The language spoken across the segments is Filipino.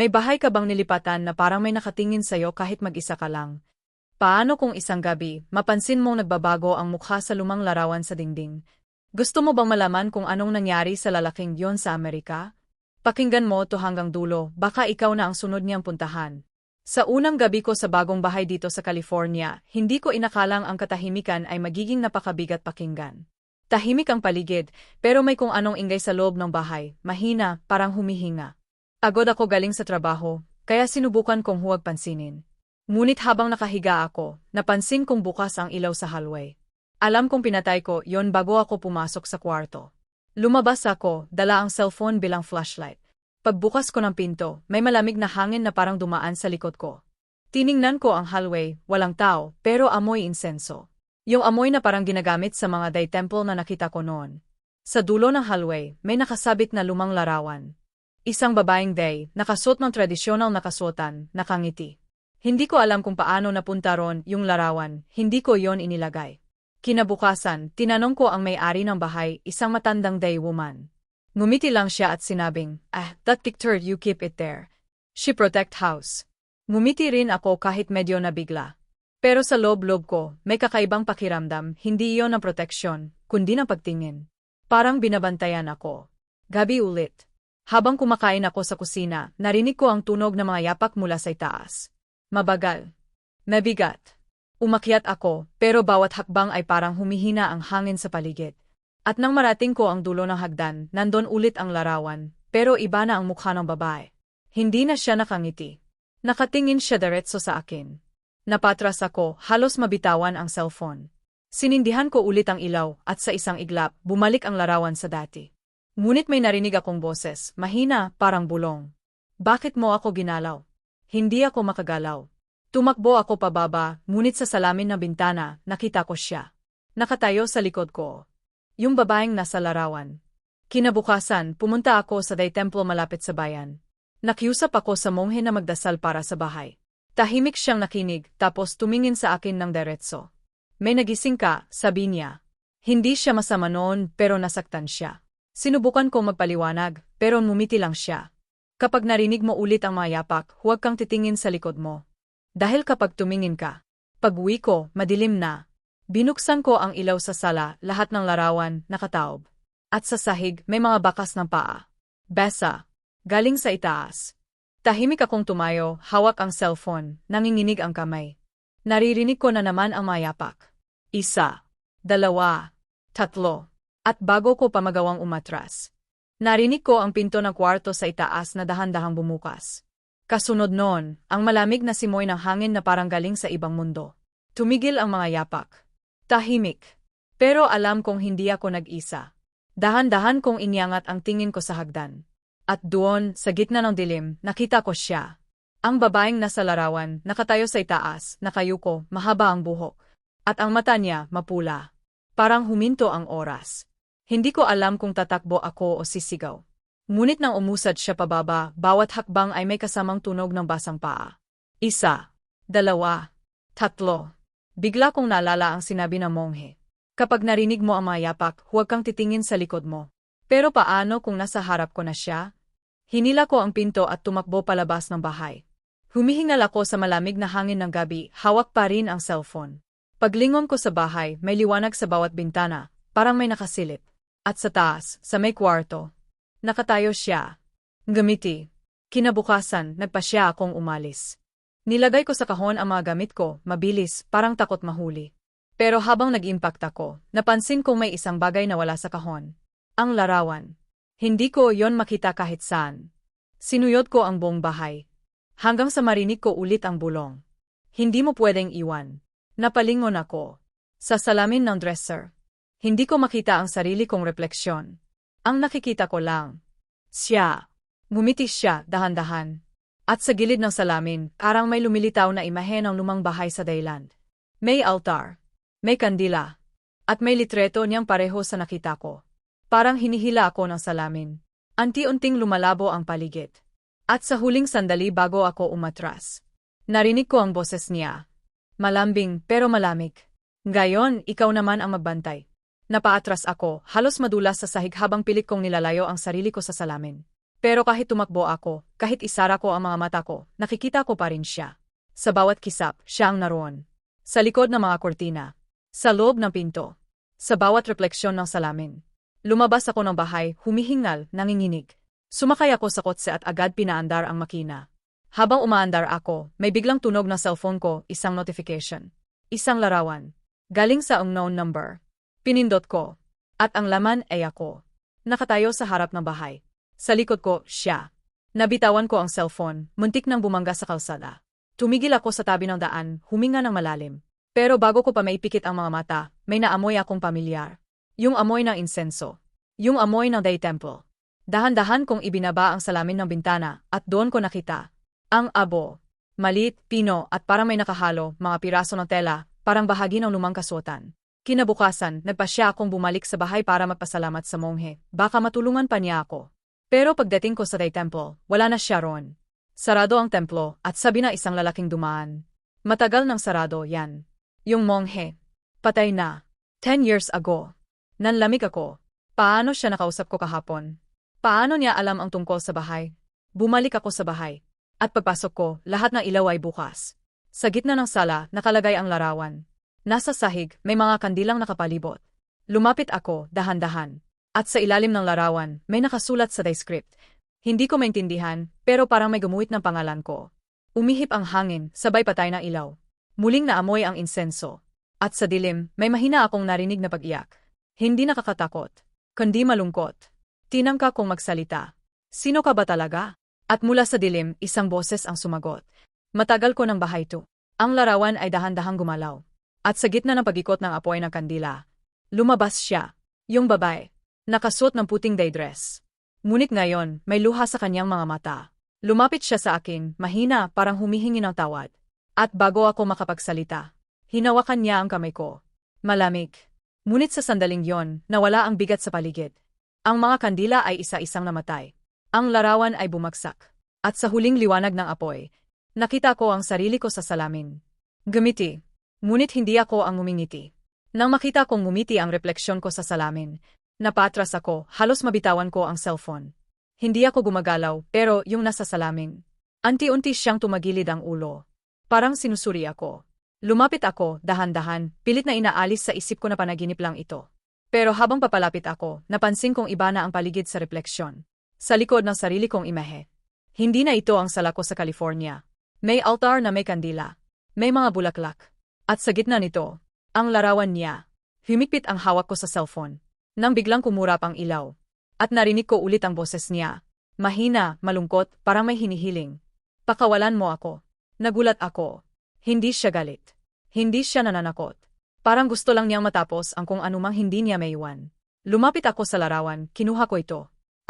May bahay ka bang nilipatan na parang may nakatingin sa'yo kahit mag-isa ka lang? Paano kung isang gabi, mapansin mong nagbabago ang mukha sa lumang larawan sa dingding? Gusto mo bang malaman kung anong nangyari sa lalaking yon sa Amerika? Pakinggan mo to hanggang dulo, baka ikaw na ang sunod niyang puntahan. Sa unang gabi ko sa bagong bahay dito sa California, hindi ko inakalang ang katahimikan ay magiging napakabigat pakinggan. Tahimik ang paligid, pero may kung anong ingay sa loob ng bahay, mahina, parang humihinga. Agod ako galing sa trabaho, kaya sinubukan kong huwag pansinin. Ngunit habang nakahiga ako, napansin kong bukas ang ilaw sa hallway. Alam kong pinatay ko yon bago ako pumasok sa kwarto. Lumabas ako, dala ang cellphone bilang flashlight. Pagbukas ko ng pinto, may malamig na hangin na parang dumaan sa likod ko. Tiningnan ko ang hallway, walang tao, pero amoy insenso. Yung amoy na parang ginagamit sa mga day temple na nakita ko noon. Sa dulo ng hallway, may nakasabit na lumang larawan. Isang babaeng day, nakasuot ng tradisyonal na kasuotan, nakangiti. Hindi ko alam kung paano napunta ron yung larawan, hindi ko yon inilagay. Kinabukasan, tinanong ko ang may-ari ng bahay, isang matandang day woman. Ngumiti lang siya at sinabing, ah, that picture you keep it there. She protect house. Ngumiti rin ako kahit medyo nabigla. Pero sa loob-loob ko, may kakaibang pakiramdam, hindi iyon ang proteksyon, kundi ng pagtingin. Parang binabantayan ako. Gabi ulit. Habang kumakain ako sa kusina, narinig ko ang tunog ng mga yapak mula sa itaas. Mabagal. Mabigat. Umakyat ako, pero bawat hakbang ay parang humihina ang hangin sa paligid. At nang marating ko ang dulo ng hagdan, nandon ulit ang larawan, pero iba na ang mukha ng babae. Hindi na siya nakangiti. Nakatingin siya diretso sa akin. Napatras ako, halos mabitawan ang cellphone. Sinindihan ko ulit ang ilaw at sa isang iglap, bumalik ang larawan sa dati. Ngunit may narinig akong boses, mahina, parang bulong. Bakit mo ako ginalaw? Hindi ako makagalaw. Tumakbo ako pababa, ngunit sa salamin na bintana, nakita ko siya. Nakatayo sa likod ko. Yung babaeng nasa larawan. Kinabukasan, pumunta ako sa day temple malapit sa bayan. Nakiusap ako sa monghe na magdasal para sa bahay. Tahimik siyang nakinig, tapos tumingin sa akin ng diretso. May nagising ka, sabi niya. Hindi siya masama noon, pero nasaktan siya. Sinubukan ko magpaliwanag, pero mumiti lang siya. Kapag narinig mo ulit ang mga yapak, huwag kang titingin sa likod mo. Dahil kapag tumingin ka, pag-uwi ko, madilim na. Binuksan ko ang ilaw sa sala, lahat ng larawan, nakataob. At sa sahig, may mga bakas ng paa. Besa. Galing sa itaas. Tahimik akong tumayo, hawak ang cellphone, nanginginig ang kamay. Naririnig ko na naman ang mga yapak. Isa. Dalawa. Tatlo. At bago ko pa magawang umatras, narinig ko ang pinto ng kwarto sa itaas na dahan-dahang bumukas. Kasunod noon, ang malamig na simoy ng hangin na parang galing sa ibang mundo. Tumigil ang mga yapak. Tahimik. Pero alam kong hindi ako nag-isa. Dahan-dahan kong inyangat ang tingin ko sa hagdan. At doon, sa gitna ng dilim, nakita ko siya. Ang babaeng nasa larawan, nakatayo sa itaas, nakayuko, mahaba ang buhok. At ang mata niya, mapula. Parang huminto ang oras. Hindi ko alam kung tatakbo ako o sisigaw. Ngunit nang umusad siya pababa, bawat hakbang ay may kasamang tunog ng basang paa. Isa, dalawa, tatlo. Bigla kong naalala ang sinabi ng monghe. Kapag narinig mo ang mga yapak, huwag kang titingin sa likod mo. Pero paano kung nasa harap ko na siya? Hinila ko ang pinto at tumakbo palabas ng bahay. Humihingal ako sa malamig na hangin ng gabi, hawak pa rin ang cellphone. Paglingon ko sa bahay, may liwanag sa bawat bintana, parang may nakasilip. At sa taas, sa may kwarto, nakatayo siya. Gamiti. Kinabukasan, nagpa siya akong umalis. Nilagay ko sa kahon ang mga gamit ko, mabilis, parang takot mahuli. Pero habang nag-impact ako, napansin kong may isang bagay na wala sa kahon. Ang larawan. Hindi ko yon makita kahit saan. Sinuyot ko ang buong bahay. Hanggang sa marinig ko ulit ang bulong. Hindi mo pwedeng iwan. Napalingon ako. Sa salamin ng dresser. Hindi ko makita ang sarili kong refleksyon. Ang nakikita ko lang. Siya. Ngumiti siya, dahan-dahan. At sa gilid ng salamin, parang may lumilitaw na imahe ng lumang bahay sa Dayland. May altar. May kandila. At may litreto niyang pareho sa nakita ko. Parang hinihila ako ng salamin. Anti-unting lumalabo ang paligid. At sa huling sandali bago ako umatras. Narinig ko ang boses niya. Malambing pero malamig. Gayon, ikaw naman ang magbantay. Napaatras ako, halos madulas sa sahig habang pilit kong nilalayo ang sarili ko sa salamin. Pero kahit tumakbo ako, kahit isara ko ang mga mata ko, nakikita ko pa rin siya. Sa bawat kisap, siya ang naroon. Sa likod ng mga kortina. Sa loob ng pinto. Sa bawat refleksyon ng salamin. Lumabas ako ng bahay, humihingal, nanginginig. Sumakay ako sa kotse at agad pinaandar ang makina. Habang umaandar ako, may biglang tunog ng cellphone ko, isang notification. Isang larawan. Galing sa unknown number. Pinindot ko. At ang laman ay ako. Nakatayo sa harap ng bahay. Sa likod ko, siya. Nabitawan ko ang cellphone, muntik nang bumangga sa kalsada. Tumigil ako sa tabi ng daan, huminga ng malalim. Pero bago ko pa maipikit ang mga mata, may naamoy akong pamilyar. Yung amoy ng insenso. Yung amoy ng day temple. Dahan-dahan kong ibinaba ang salamin ng bintana at doon ko nakita. Ang abo. Malit, pino at parang may nakahalo, mga piraso ng tela, parang bahagi ng lumang kasuotan. Kinabukasan, nagpasya akong bumalik sa bahay para magpasalamat sa monghe. Baka matulungan pa niya ako. Pero pagdating ko sa Day Temple, wala na siya ron. Sarado ang templo at sabi na isang lalaking dumaan. Matagal nang sarado yan. Yung monghe. Patay na. Ten years ago. Nanlamig ako. Paano siya nakausap ko kahapon? Paano niya alam ang tungkol sa bahay? Bumalik ako sa bahay. At pagpasok ko, lahat ng ilaw ay bukas. Sa gitna ng sala, nakalagay ang larawan. Nasa sahig, may mga kandilang nakapalibot. Lumapit ako, dahan-dahan. At sa ilalim ng larawan, may nakasulat sa script. Hindi ko maintindihan, pero parang may gumuhit ng pangalan ko. Umihip ang hangin, sabay patay na ilaw. Muling naamoy ang insenso. At sa dilim, may mahina akong narinig na pag-iyak. Hindi nakakatakot, kundi malungkot. Tinangka kong magsalita. Sino ka ba talaga? At mula sa dilim, isang boses ang sumagot. Matagal ko ng bahay to. Ang larawan ay dahan-dahang gumalaw. At sa gitna ng pagikot ng apoy ng kandila, lumabas siya, yung babae. Nakasuot ng puting day dress. Ngunit ngayon, may luha sa kanyang mga mata. Lumapit siya sa akin, mahina, parang humihingi ng tawad. At bago ako makapagsalita, hinawakan niya ang kamay ko. Malamig. Ngunit sa sandaling yon, nawala ang bigat sa paligid. Ang mga kandila ay isa-isang namatay. Ang larawan ay bumagsak. At sa huling liwanag ng apoy, nakita ko ang sarili ko sa salamin. Gumiti. Ngunit hindi ako ang ngumingiti. Nang makita kong ngumiti ang refleksyon ko sa salamin, Napatras ako, halos mabitawan ko ang cellphone. Hindi ako gumagalaw, pero yung nasa salamin. Anti-unti siyang tumagilid ang ulo. Parang sinusuri ako. Lumapit ako, dahan-dahan, pilit na inaalis sa isip ko na panaginip lang ito. Pero habang papalapit ako, napansin kong iba na ang paligid sa refleksyon. Sa likod ng sarili kong imahe. Hindi na ito ang sala ko sa California. May altar na may kandila. May mga bulaklak. At sa gitna nito, ang larawan niya. Humikpit ang hawak ko sa cellphone. Nang biglang kumurap ang ilaw. At narinig ko ulit ang boses niya. Mahina, malungkot, parang may hinihiling. Pakawalan mo ako. Nagulat ako. Hindi siya galit. Hindi siya nananakot. Parang gusto lang niyang matapos ang kung anumang hindi niya maiwan. Lumapit ako sa larawan, kinuha ko ito.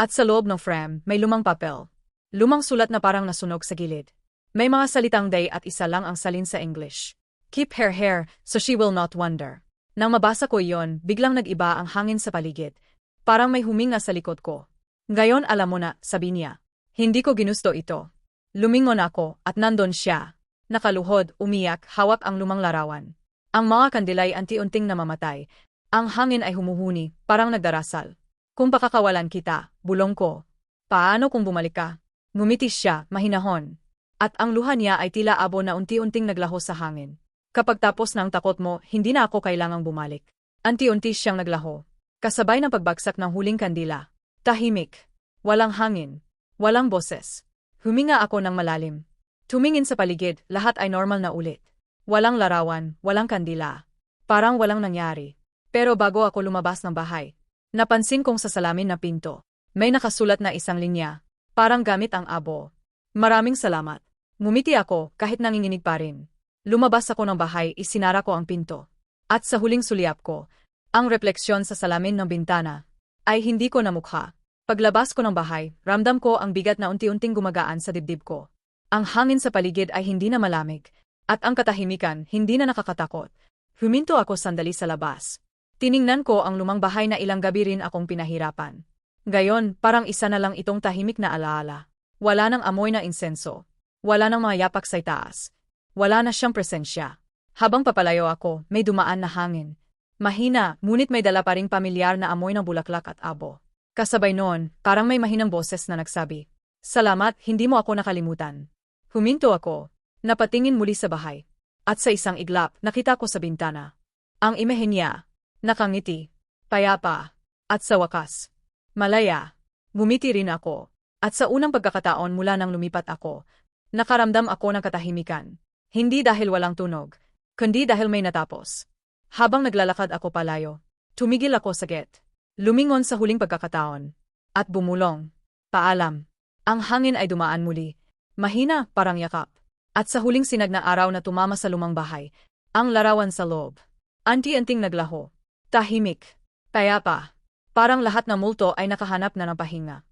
At sa loob ng frame, may lumang papel. Lumang sulat na parang nasunog sa gilid. May mga salitang day at isa lang ang salin sa English. Keep her hair, so she will not wonder. Nang mabasa ko iyon, biglang nag-iba ang hangin sa paligid. Parang may huminga sa likod ko. Ngayon alam mo na, sabi niya. Hindi ko ginusto ito. Lumingon ako, at nandon siya. Nakaluhod, umiyak, hawak ang lumang larawan. Ang mga kandilay anti-unting namamatay. Ang hangin ay humuhuni, parang nagdarasal. Kung pakakawalan kita, bulong ko. Paano kung bumalik ka? Ngumiti siya, mahinahon. At ang luha niya ay tila abo na unti-unting naglaho sa hangin. Kapag tapos ng takot mo, hindi na ako kailangang bumalik. Anti-unti siyang naglaho. Kasabay ng pagbagsak ng huling kandila. Tahimik. Walang hangin. Walang boses. Huminga ako ng malalim. Tumingin sa paligid, lahat ay normal na ulit. Walang larawan, walang kandila. Parang walang nangyari. Pero bago ako lumabas ng bahay, napansin kong sa salamin na pinto, may nakasulat na isang linya. Parang gamit ang abo. Maraming salamat. Ngumiti ako kahit nanginginig pa rin. Lumabas ako ng bahay, isinara ko ang pinto. At sa huling sulyap ko, ang refleksyon sa salamin ng bintana ay hindi ko namukha. Paglabas ko ng bahay, ramdam ko ang bigat na unti-unting gumagaan sa dibdib ko. Ang hangin sa paligid ay hindi na malamig, at ang katahimikan hindi na nakakatakot. Huminto ako sandali sa labas. Tiningnan ko ang lumang bahay na ilang gabi rin akong pinahirapan. Gayon, parang isa na lang itong tahimik na alaala. Wala nang amoy na insenso. Wala nang mga yapak sa itaas. Wala na siyang presensya. Habang papalayo ako, may dumaan na hangin. Mahina, ngunit may dala pa ring pamilyar na amoy ng bulaklak at abo. Kasabay noon, parang may mahinang boses na nagsabi. Salamat, hindi mo ako nakalimutan. Huminto ako. Napatingin muli sa bahay. At sa isang iglap, nakita ko sa bintana. Ang imahe niya. Nakangiti. Payapa. At sa wakas. Malaya. Ngumiti rin ako. At sa unang pagkakataon mula nang lumipat ako, nakaramdam ako ng katahimikan. Hindi dahil walang tunog, kundi dahil may natapos. Habang naglalakad ako palayo, tumigil ako sa get. Lumingon sa huling pagkakataon. At bumulong. Paalam. Ang hangin ay dumaan muli. Mahina, parang yakap. At sa huling sinag na araw na tumama sa lumang bahay, ang larawan sa loob. Anti-anting naglaho. Tahimik. Kaya pa. Parang lahat ng multo ay nakahanap na ng pahinga.